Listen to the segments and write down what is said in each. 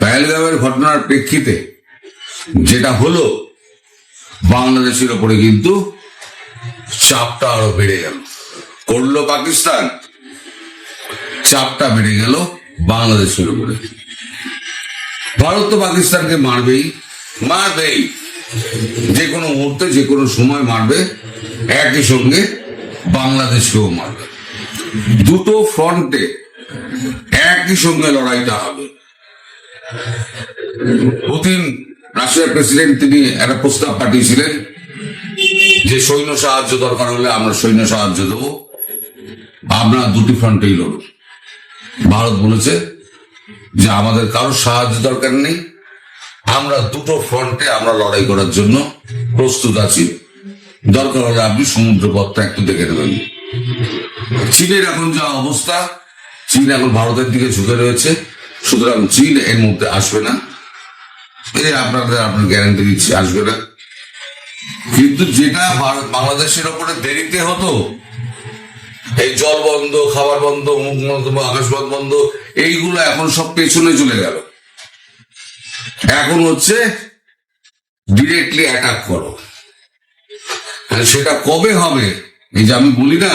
পেহেলগামের ঘটনার প্রেক্ষিতে যেটা হলো, বাংলাদেশের ওপরে কিন্তু চাপটা আরও বেড়ে গেল। করল পাকিস্তান, চাপটা বেড়ে গেল বাংলাদেশের উপরে ভারত তো পাকিস্তানকে মারবেই মারবেই। যে কোনো মুহূর্তে, যে কোনো সময় মারবে, একই সঙ্গে বাংলাদেশকেও মারবে। দুটো ফ্রন্টে একই সঙ্গে লড়াইটা হবে। পুতিন, রাশিয়ার প্রেসিডেন্ট, তিনি একটা প্রস্তাব পাঠিয়েছিলেন যে সৈন্য সাহায্য দরকার হলে আমরা সৈন্য সাহায্য দেবো। আমরা দুটি ফ্রন্টেই লড়ব ভারত বলেছে যে আমাদের কারোর সাহায্য দরকার নেই। আমরা দুটো ফ্রন্টে আমরা লড়াই করার জন্য প্রস্তুত আছি। দরকার হলে আপনি সমুদ্র পথটা একটু দেখে নেবেন। চীনের এখন যা অবস্থা, চীন এখন ভারতের দিকে ঝুঁকে রয়েছে। সুতরাং চীন এর মধ্যে আসবে না। এই আপনাদের, আপনার গ্যারান্টি দিচ্ছি, আসবে না। কিন্তু যেটা বাংলাদেশের ওপরে দেরিতে হতো, এই জল বন্ধ, খাবার বন্ধ আকাশপথ বন্ধ, এইগুলো এখন সব পেছনে চলে গেল। এখন হচ্ছে ডিরেক্টলি অ্যাটাক করো। সেটা কবে হবে, এই যে আমি বলি না,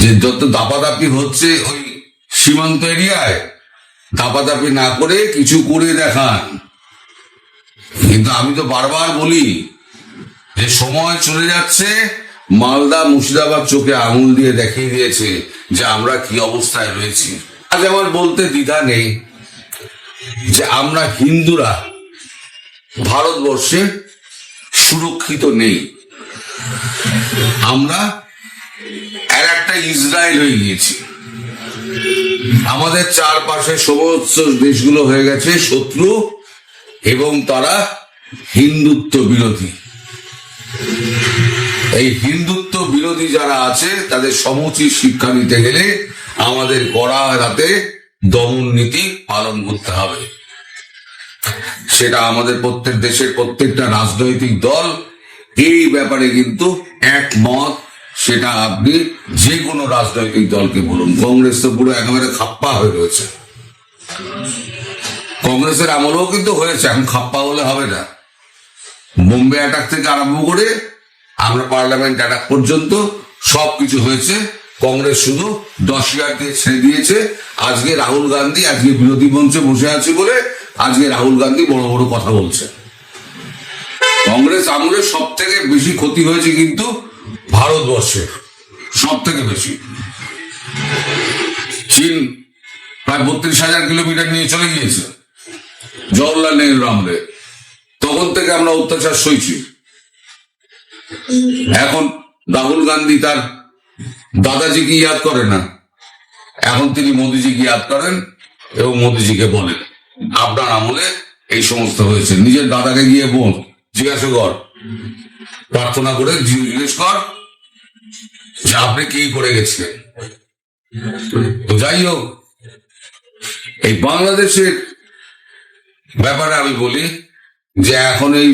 যে যত দাপাদাপি হচ্ছে ওই সীমান্ত এরিয়ায় দাপাদাপি না করে কিছু করে দেখান। কিন্তু আমি তো বারবার বলি, যে সময় চলে যাচ্ছে, মালদা মুর্শিদাবাদ চোখে আঙুল দিয়ে দেখিয়ে দিয়েছে যে আমরা কি অবস্থায় রয়েছি। আজ আমার বলতে দ্বিধা নেই যে আমরা হিন্দুরা ভারতবর্ষে সুরক্ষিত নেই। আমরা আর একটা ইসরায়েল হয়ে গিয়েছি। আমাদের চারপাশে সমস্ত দেশগুলো হয়ে গেছে শত্রু এবং তারা হিন্দুত্ব বিরোধী। এই হিন্দুত্ব বিরোধী যারা আছে, তাদের সমুচিত শিক্ষা নিতে গেলে আমাদের কড়া হাতে দমন নীতি পালন করতে হবে। সেটা আমাদের প্রত্যেক দেশের প্রত্যেকটা রাজনৈতিক দল, এই ব্যাপারে কিন্তু একমত। সেটা আপনি যে কোনো রাজনৈতিক দলকে বলুন। কংগ্রেস তো পুরো একেবারে খাপ্পা হয়ে রয়েছে। কংগ্রেসের আমলেও কিন্তু হয়েছে, এখন খাপ্পা হলে হবে না। বোম্বে অ্যাটাক থেকে আরম্ভ করে আমরা পার্লামেন্ট অ্যাটাক পর্যন্ত সব কিছু হয়েছে। কংগ্রেস শুধু দশ দিয়ে ছেড়ে দিয়েছে। আজকে রাহুল গান্ধী, আজকে বিরোধী মঞ্চে বসে আছে বলে আজকে রাহুল গান্ধী বড় বড় কথা বলছে। কংগ্রেস আমলে সব থেকে বেশি ক্ষতি হয়েছে কিন্তু ভারতবর্ষের সব থেকে বেশি। চীন প্রায় বত্রিশ হাজার কিলোমিটার নিয়ে চলে গিয়েছে। জওহরলাল নেহরু আমলে তখন থেকে আমরা অত্যাচার সইছি। এখন রাহুল গান্ধী তার দাদাজিকে ইয়াদ করে না। এখন তিনি মোদিজিকে ইয়াদ করেন এবং মোদিজিকে বলেন। আপনার আমলে এই সমস্ত হয়েছে। নিজের দাদাকে গিয়ে বোন জিজ্ঞাসা কর। প্রার্থনা করে জিজ্ঞেস কর। যে আপনি কি করে গেছেন? তো যাই হোক, এই বাংলাদেশের ব্যাপারে আমি বলি যে এখন এই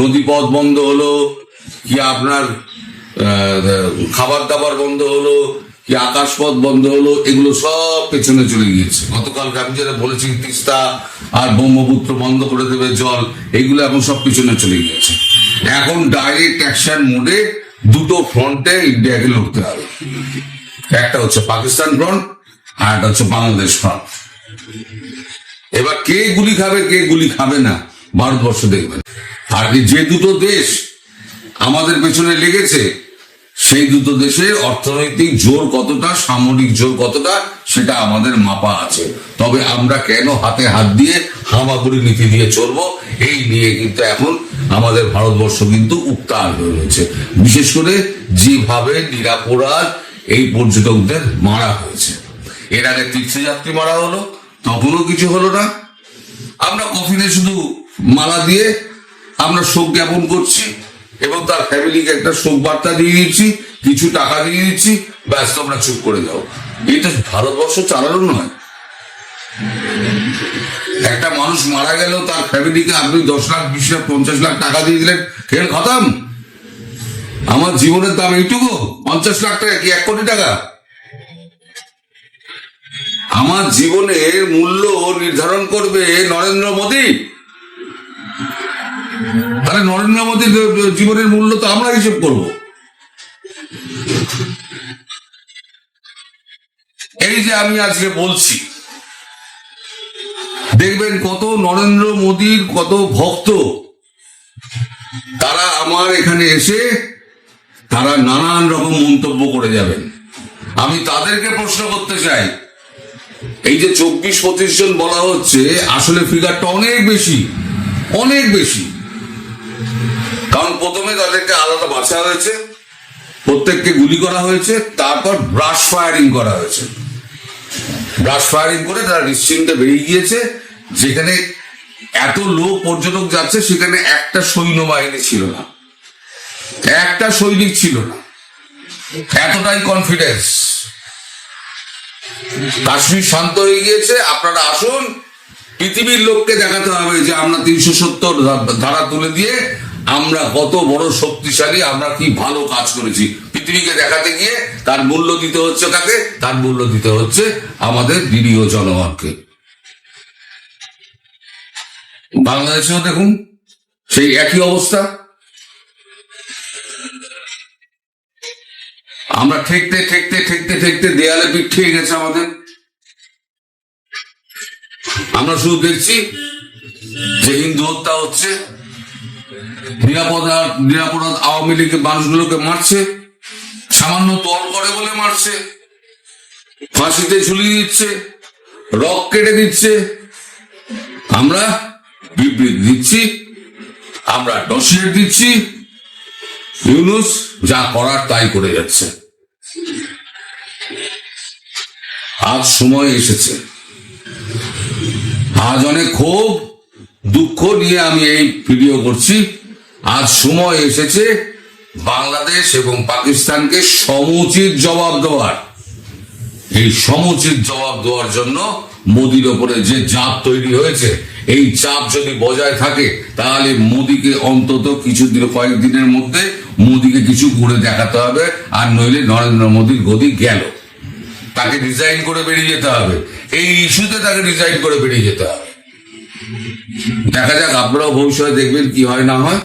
নদীপথ বন্ধ হলো, কি আপনার খাবার দাবার বন্ধ হলো, কি আকাশপথ বন্ধ হলো, এগুলো সব পেছনে চলে গিয়েছে। গতকালকে আমি যেটা বলেছি, তিস্তা আর ব্রহ্মপুত্র বন্ধ করে দেবে জল, এগুলো এখন সব পিছনে চলে গিয়েছে। এখন ডাইরেক্ট অ্যাকশন মোডে দুটো ফ্রন্টে ইন্ডিয়াকে লড়তে হবে। একটা হচ্ছে পাকিস্তান ফ্রন্ট আর একটা হচ্ছে বাংলাদেশ ফ্রন্ট এবার কে গুলি খাবে, কে গুলি খাবে না, ভারতবর্ষ দেখবেন আর কি যে দুটো দেশ আমাদের পেছনে লেগেছে, সেই দুটো দেশের অর্থনৈতিক জোর কতটা, সামরিক জোর কতটা, সেটা আমাদের মাপা আছে। তবে আমরা কেন হাতে হাত দিয়ে হামাগুড়ি নীতি দিয়ে চলবো, এই নিয়ে কিন্তু এখন আমাদের ভারতবর্ষ কিন্তু উত্তাল হয়ে রয়েছে। বিশেষ করে যেভাবে নিরাপরাধ এই পর্যটকদের মারা হয়েছে। এর আগে তীর্থযাত্রী মারা হলো, তখনও কিছু হলো না। আমরা কফিনে শুধু মালা দিয়ে আমরা শোক জ্ঞাপন করছি এবং তার ফ্যামিলিকে একটা শোক বার্তা দিয়ে দিচ্ছি, কিছু টাকা দিয়ে দিচ্ছি ব্যস্ত আমরা চুপ করে যাও। এটা ভারতবর্ষ চালানো নয়। একটা মানুষ মারা গেল, তার ফ্যামিলিকে আপনি দশ লাখ, বিশ লাখ, পঞ্চাশ লাখ টাকা দিয়ে দিলেন, খেল খতম। আমার জীবনের দাম এইটুকু, পঞ্চাশ লাখ টাকা কি এক কোটি টাকা? আমার জীবনের মূল্য নির্ধারণ করবে নরেন্দ্র মোদী। তাহলে নরেন্দ্র মোদীর জীবনের মূল্য তো আমরা হিসেব করব। এই যে আমি আজকে বলছি দেখবেন কত নরেন্দ্র মোদীর কত ভক্ত। তারা আমার এখানে এসে তারা নানান রকম মন্তব্য করে যাবেন। আমি তাদেরকে প্রশ্ন করতে চাই। এই যে চব্বিশ পঁচিশ জন বলা হচ্ছে, আসলে ফিগারটা অনেক বেশি অনেক বেশি। কারণ প্রথমে তাদেরকে আলাদা বাছা হয়েছে, প্রত্যেককে গুলি করা হয়েছে, তারপর ব্রাশ ফায়ারিং করা হয়েছে। ব্রাশ ফায়ারিং করে তারা নিশ্চিন্তে বেরিয়ে গিয়েছে। যেখানে এত লোক পর্যটক যাচ্ছে, সেখানে একটা সৈন্যবাহিনী ছিল না। একটা সৈনিক ছিল না। এতটাই কনফিডেন্স কাশ্মীর শান্ত হয়ে গিয়েছে, আপনারা আসুন। পৃথিবীর লোককে দেখাতে হবে যে আমরা তিনশো সত্তর ধারা তুলে দিয়ে আমরা কত বড় শক্তিশালী, আমরা কি ভালো কাজ করেছি। পৃথিবীকে দেখাতে গিয়ে তার মূল্য দিতে হচ্ছে কাকে? তার মূল্য দিতে হচ্ছে আমাদের নিরীহ জনগণকে। বাংলাদেশেও দেখুন সেই একই অবস্থা। আমরা ঠেকতে ঠেকতে ঠেকতে ঠেকতে দেয়ালে পিঠ গেছে আমাদের। আমরা শুধু দেখছি যে হিন্দু হত্যা হচ্ছে, নিরাপদ নিরাপদ আওয়ামী লীগের মানুষগুলোকে মারছে, সামান্য তল করে বলে মারছে, ফাঁসিতে ঝুলিয়ে দিচ্ছে রক কেটে দিচ্ছে। আমরা বিবৃতি দিচ্ছি। আমরা ডসিয়েট দিচ্ছি। ইউনুস যা করার তাই করে যাচ্ছে। আজ সময় এসেছে। আজ অনেক ক্ষোভ, দুঃখ নিয়ে আমি এই ভিডিও করছি। আজ সময় এসেছে বাংলাদেশ এবং পাকিস্তানকে সমুচিত জবাব দেওয়ার। এই সমুচিত জবাব দেওয়ার জন্য মোদির ওপরে যে চাপ তৈরি হয়েছে, এই চাপ যদি বজায় থাকে, তাহলে মোদিকে অন্তত কিছুদিন, কয়েকদিনের মধ্যে মোদিকে কিছু ঘুরে দেখাতে হবে, আর নইলে নরেন্দ্র মোদীর গদি গেল। তাকে ডিজাইন করে বেরিয়ে যেতে হবে। এই ইস্যুতে তাকে ডিজাইন করে বেরিয়ে যেতে হবে। দেখা যাক, আপনারাও ভবিষ্যতে দেখবেন কি হয়, না হয়।